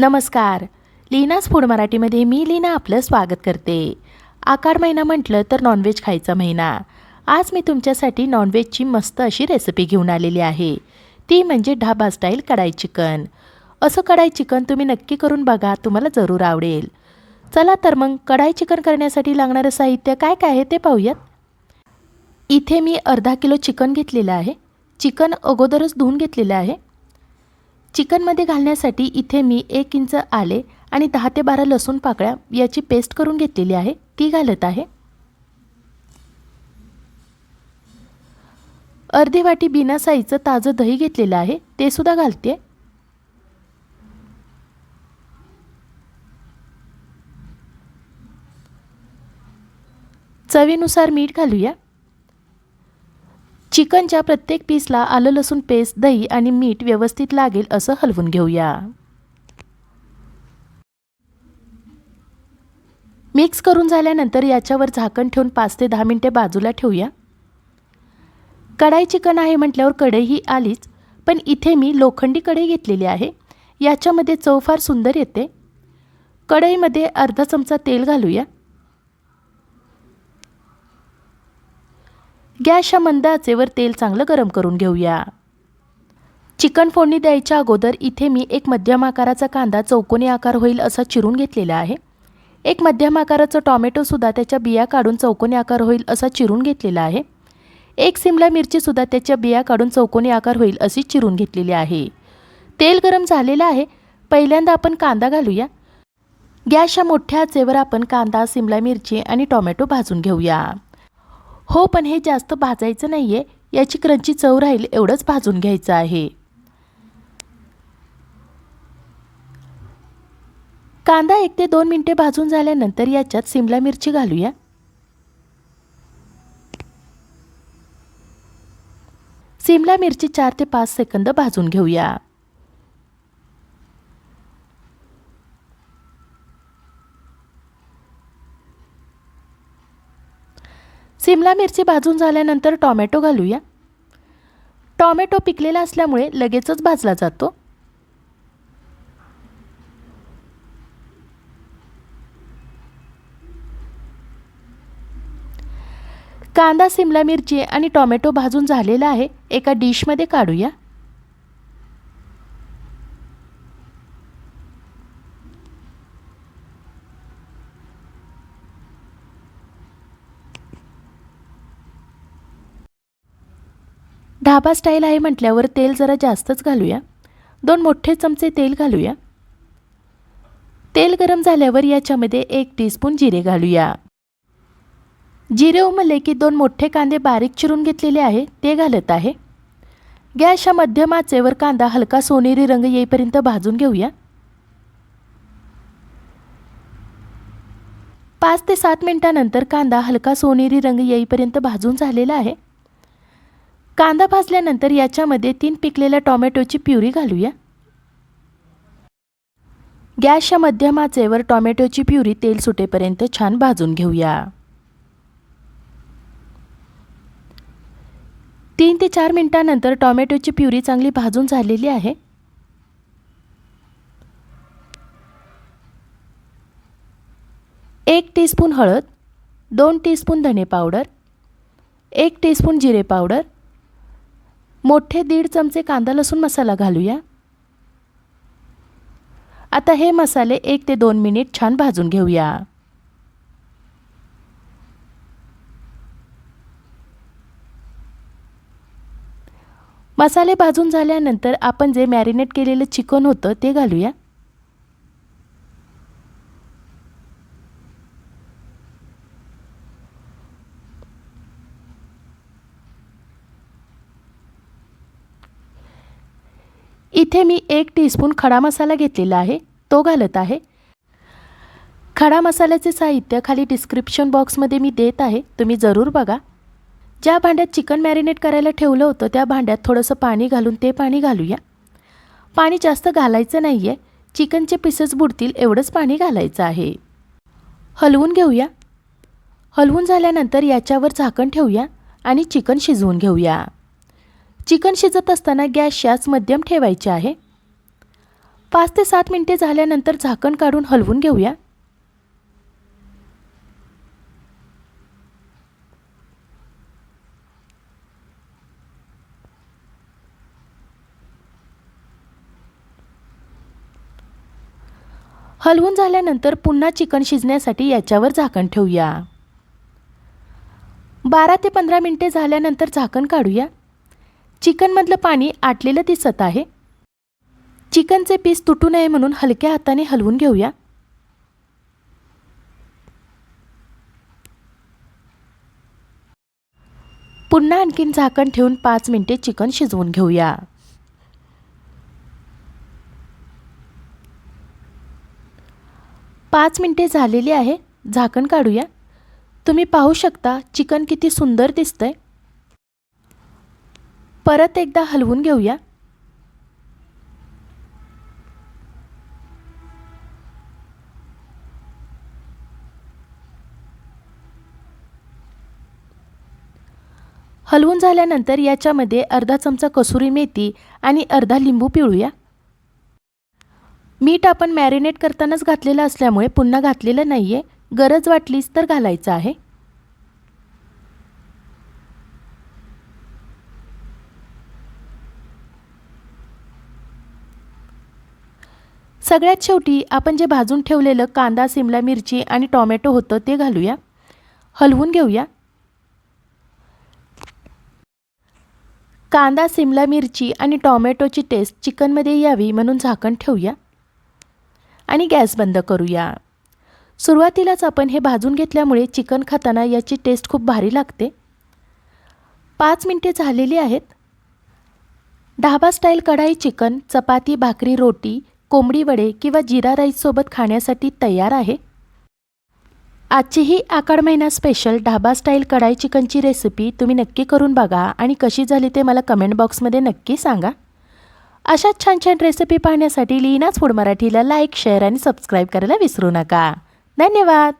नमस्कार. लीनाच फूड मराठीमध्ये मी लीना आपलं स्वागत करते. आकार महिना म्हटलं तर नॉनव्हेज खायचा महिना. आज मी तुमच्यासाठी नॉनव्हेजची मस्त अशी रेसिपी घेऊन आलेली आहे. ती म्हणजे ढाबा स्टाईल कढाई चिकन. असं कढाई चिकन तुम्ही नक्की करून बघा तुम्हाला जरूर आवडेल. चला तर मग कढाई चिकन करण्यासाठी लागणारं साहित्य काय काय आहे ते पाहूयात. इथे मी अर्धा किलो चिकन घेतलेलं आहे. चिकन अगोदरच धुवून घेतलेलं आहे. चिकनमध्ये घालण्यासाठी इथे मी एक इंच आले आणि दहा ते बारा लसूण पाकळ्या याची पेस्ट करून घेतलेली आहे. ती घालत आहे. अर्धी वाटी बिना साईचं ताजं दही घेतलेलं आहे. ते सुद्धा घालते. चवीनुसार मीठ घालूया. चिकनच्या प्रत्येक पीसला आलं लसूण पेस्ट दही आणि मीठ व्यवस्थित लागेल असं हलवून घेऊया. मिक्स करून झाल्यानंतर याच्यावर झाकण ठेवून पाच ते दहा मिनटे बाजूला ठेवूया. कढाई चिकन आहे म्हटल्यावर कढई ही आलीच पण इथे मी लोखंडी कढई घेतलेली आहे. याच्यामध्ये चव फार सुंदर येते. कढईमध्ये अर्धा चमचा तेल घालूया. गॅसच्या मंद आचेवर तेल चांगलं गरम करून घेऊया. चिकन फोडणी द्यायच्या अगोदर इथे मी एक मध्यम आकाराचा कांदा चौकोनी आकार होईल असा चिरून घेतलेला आहे. एक मध्यम आकाराचं टॉमॅटोसुद्धा त्याच्या बिया काढून चौकोनी आकार होईल असा चिरून घेतलेला आहे. एक सिमला मिरचीसुद्धा त्याच्या बिया काढून चौकोनी आकार होईल अशी चिरून घेतलेली आहे. तेल गरम झालेलं आहे. पहिल्यांदा आपण कांदा घालूया. गॅसच्या मोठ्या आचेवर आपण कांदा सिमला मिरची आणि टॉमॅटो भाजून घेऊया. हो पण हे जास्त भाजायचं नाही आहे याची क्रंची चव राहील एवढंच भाजून घ्यायचं आहे. कांदा एक ते दोन मिनटे भाजून झाल्यानंतर याच्यात सिमला मिरची घालूया. सिमला मिरची चार ते पाच सेकंद भाजून घेऊया. सिमला मिरची भाजून झाल्यानंतर टॉमॅटो घालूया. टॉमॅटो पिकलेला असल्यामुळे लगेचच भाजला जातो. कांदा सिमला मिरची आणि टॉमॅटो भाजून झालेला आहे एका डिशमध्ये काढूया. ढाबा स्टाईल आहे म्हटल्यावर तेल जरा जास्तच घालूया. दोन मोठे चमचे तेल घालूया. तेल गरम झाल्यावर याच्यामध्ये एक टीस्पून जिरे घालूया. जिरे उमलले की दोन मोठे कांदे बारीक चिरून घेतलेले आहे ते घालत आहे. गॅस मध्यम आचेवर कांदा हलका सोनेरी रंग येईपर्यंत भाजून घेऊया. पाच ते सात मिनिटानंतर कांदा हलका सोनेरी रंग येईपर्यंत भाजून झालेला आहे. कांदा भाजल्यानंतर याच्यामध्ये तीन पिकलेल्या टॉमॅटोची प्युरी घालूया. गॅसच्या मध्यम आचेवर टॉमॅटोची प्युरी तेल सुटेपर्यंत छान भाजून घेऊया. तीन ते चार मिनटानंतर टॉमॅटोची प्युरी चांगली भाजून झालेली आहे. एक टीस्पून हळद दोन टीस्पून धणे पावडर एक टीस्पून जिरे पावडर मोठे दीड चमचे कांदा लसूण मसाला घालूया. आता हे मसाले एक ते दोन मिनिट छान भाजून घेऊया. मसाले भाजून झाल्यानंतर आपण जे मॅरिनेट केलेलं चिकन होतं ते घालूया. इथे मी एक टीस्पून खडा मसाला घेतलेला आहे. तो घालत आहे. खडा मसाल्याचे साहित्य खाली डिस्क्रिप्शन बॉक्समध्ये मी देत आहे. तुम्ही जरूर बघा. ज्या भांड्यात चिकन मॅरिनेट करायला ठेवलं होतं त्या भांड्यात थोडंसं पाणी घालून ते पाणी घालूया. पाणी जास्त घालायचं नाही आहे चिकनचे पीसेस बुडतील एवढंच पाणी घालायचं आहे. हलवून घेऊया. हलवून झाल्यानंतर याच्यावर झाकण ठेवूया आणि चिकन शिजवून घेऊया. चिकन शिजत असताना गॅस शॅस मध्यम ठेवायची आहे. पाच ते सात मिनिटे झाल्यानंतर झाकण काढून हलवून घेऊया. हलवून झाल्यानंतर पुन्हा चिकन शिजण्यासाठी याच्यावर झाकण ठेवूया. बारा ते पंधरा मिनटे झाल्यानंतर झाकण काढूया. चिकनमधलं पाणी आटलेलं दिसत आहे. चिकनचे पीस तुटू नये म्हणून हलक्या हाताने हलवून घेऊया. पुन्हा आणखीन झाकण ठेवून पाच मिनिटे चिकन शिजवून घेऊया. पाच मिनिटे झालेली आहे. झाकण काढूया. तुम्ही पाहू शकता चिकन किती सुंदर दिसतंय. परत एकदा हलवून घेऊया. हलवून झाल्यानंतर याच्यामध्ये अर्धा चमचा कसुरी मेथी आणि अर्धा लिंबू पिळूया. मीठ आपण मॅरिनेट करतानाच घातलेलं असल्यामुळे पुन्हा घातलेलं नाही आहे गरज वाटलीच तर घालायचं आहे. सगळ्यात शेवटी आपण जे भाजून ठेवलेलं कांदा सिमला मिरची आणि टॉमॅटो होतं ते घालूया. हलवून घेऊया. कांदा सिमला मिरची आणि टॉमॅटोची टेस्ट चिकनमध्ये यावी म्हणून झाकण ठेवूया. आणि गॅस बंद करूया. सुरुवातीलाच आपण हे भाजून घेतल्यामुळे चिकन खाताना याची टेस्ट खूप भारी लागते. पाच मिनटे झालेली आहेत. ढाबा स्टाईल कढाई चिकन चपाती भाकरी रोटी कोंबडी वडे किंवा जिरा राईससोबत खाण्यासाठी तयार आहे? आजची ही आकाड महिना स्पेशल ढाबा स्टाईल कढाई चिकनची रेसिपी तुम्ही नक्की करून बघा आणि कशी झाली ते मला कमेंट बॉक्समध्ये नक्की सांगा. अशाच छान छान रेसिपी पाहण्यासाठी लीनाच फूड मराठीला लाईक शेअर आणि सबस्क्राईब करायला विसरू नका. धन्यवाद!